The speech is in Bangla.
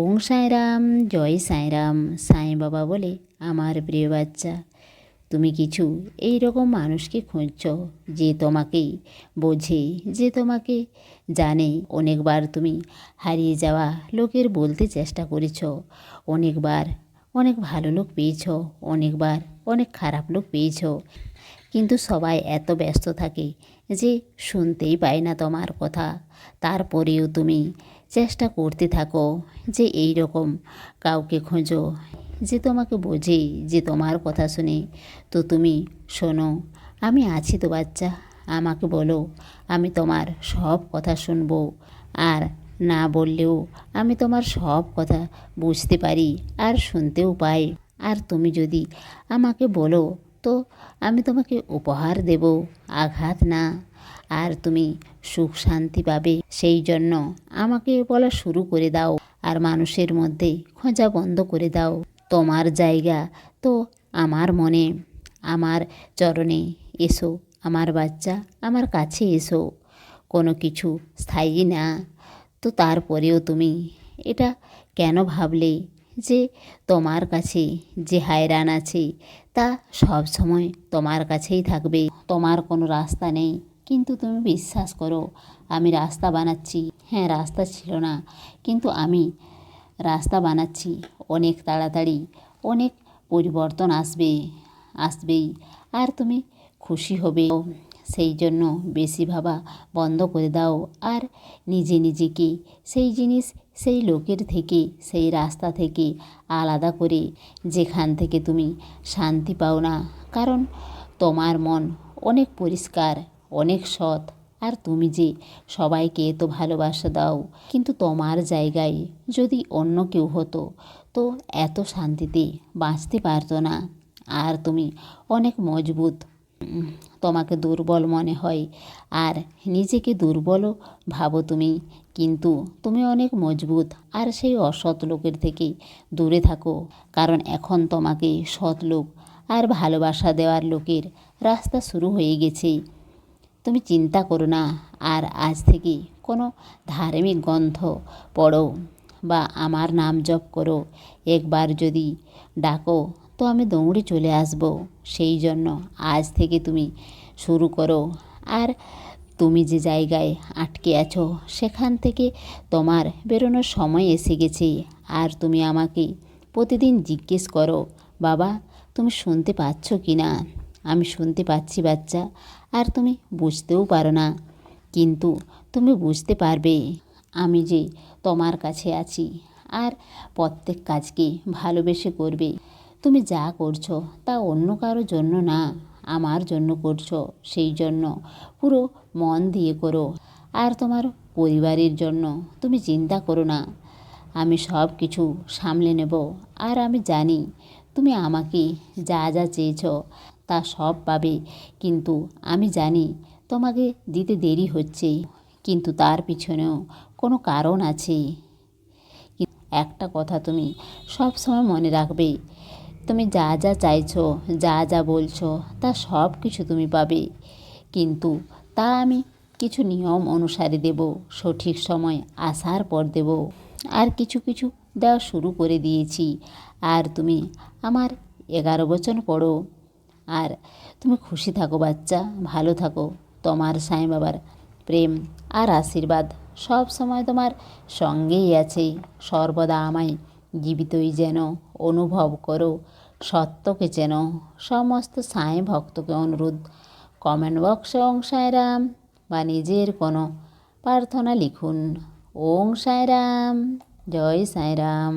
ওং সাঁইরাম জয় সাঁইরাম সাঁই বাবা বলে আমার প্রিয় বাচ্চা, তুমি কিছু এই রকম মানুষকে খুঁজছ যে তোমাকে বোঝে, যে তোমাকে জানে? অনেকবার তুমি হারিয়ে যাওয়া লোকের বলতে চেষ্টা করেছ, অনেকবার অনেক ভালো লোক পেয়েছ, অনেকবার অনেক খারাপ লোক পেয়েছ, কিন্তু সবাই এত ব্যস্ত থাকে যে শুনতেই পায় না তোমার কথা। তারপরেও তুমি চেষ্টা করতে থাকো যে এই রকম কাউকে খোঁজো, যে তোমাকে বোঝে, যে তোমার কথা শুনে। তো তুমি শোনো, আমি আছি তো বাচ্চা, আমাকে বলো, আমি তোমার সব কথা শুনব। আর না বললেও আমি তোমার সব কথা বুঝতে পারি আর শুনতেও পাই। আর তুমি যদি আমাকে বলো, তো আমি তোমাকে উপহার দেব। আঘাত না। আর তুমি সুখ শান্তি পাবে। সেই জন্য আমাকে বলা শুরু করে দাও আর মানুষের মধ্যে খোঁজা বন্ধ করে দাও। তোমার জায়গা তো আমার মনে। আমার চরণে এসো, আমার বাচ্চা, আমার কাছে এসো। কোনো কিছু স্থায়ী না। তো তারপরেও তুমি এটা কেন ভাবলে যে তোমার কাছে যে হায়রান আছে তা সব সময় তোমার কাছেই থাকবে। তোমার কোনো রাস্তা নেই। কিন্তু তুমি বিশ্বাস করো, আমি রাস্তা বানাচ্ছি। হ্যাঁ রাস্তা ছিল না, কিন্তু আমি রাস্তা বানাচ্ছি। অনেক তাড়াতাড়ি, অনেক পরিবর্তন আসবে, আসবেই, আর তুমি খুশি হবে। সেই জন্য বেশি ভাবা বন্ধ করে দাও, আর নিজে নিজেকে সেই জিনিস, সেই লোকের থেকে, সেই রাস্তা থেকে আলাদা করে যেখান থেকে তুমি শান্তি পাও না। কারণ তোমার মন অনেক পরিষ্কার অনেক সৎ। আর তুমি যে, সবাইকে এত ভালোবাসা দাও। কিন্তু তোমার জায়গায় যদি অন্য কেউ হতো, তো এত শান্তিতে বাঁচতে পারতো না। আর তুমি অনেক মজবুত। তোমাকে দুর্বল মনে হয়। আর নিজেকে দুর্বলও ভাবো তুমি। কিন্তু তুমি অনেক মজবুত। আর সেই অসৎ লোকের থেকে দূরে থাকো। কারণ এখন তোমাকে সৎ লোক আর ভালোবাসা দেওয়ার লোকের রাস্তা শুরু হয়ে গেছে। তুমি চিন্তা করো না, আর আজ থেকে কোনো ধার্মিক গ্রন্থ পড়ো বা আমার নাম জপ করো। একবার যদি ডাকো তো আমি দৌড়ে চলে আসব। সেই জন্য আজ থেকে তুমি শুরু করো। আর তুমি যে জায়গায় আটকে আছো, সেখান থেকে তোমার বেরোনোর সময় এসে গেছে। আর তুমি আমাকে প্রতিদিন জিজ্ঞেস করো, বাবা, তুমি শুনতে পাচ্ছ কি না? আমি শুনতে পাচ্ছি বাচ্চা, আর তুমি বুঝতেও পারো না। কিন্তু তুমি বুঝতে পারবে, আমি যে তোমার কাছে আছি, আর প্রত্যেক কাজকে ভালোবেসে করবে। তুমি যা করছ তা অন্য কারও জন্য না, আমার জন্য করছ, সেই জন্য। পুরো মন দিয়ে করো, আর তোমার পরিবারের জন্য তুমি চিন্তা করো না। আমি সব কিছু সামলে নেব, আর আমি জানি তুমি আমাকে যা যা চেয়েছ তা সব পাবে। কিন্তু আমি জানি তোমাকে দিতে দেরি হচ্ছে। কিন্তু তার পিছনেও কোনো কারণ আছে। একটা কথা তুমি সব সময় মনে রাখবে। তুমি যা যা চাইছো, যা যা বলছো, তা সব কিছু তুমি পাবে। কিন্তু তা আমি কিছু নিয়ম অনুসারে দেব, সঠিক সময় আসার পর দেব। আর কিছু কিছু দেওয়া শুরু করে দিয়েছি। আর তুমি আমার এগারো বচন পড়ো। আর তুমি খুশি থাকো বাচ্চা, ভালো থাকো। তোমার সাঁই বাবার প্রেম আর আশীর্বাদ সব সময় তোমার সঙ্গেই আছে। সর্বদা আমায় জীবিতই যেন অনুভব করো। সত্যকে যেন সমস্ত সাঁই ভক্তকে অনুরোধ। কমেন্ট বক্সে ওং সাঁয়রাম বা নিজের কোনো প্রার্থনা লিখুন। ওং সাঁয়রাম জয় সাঁয়রাম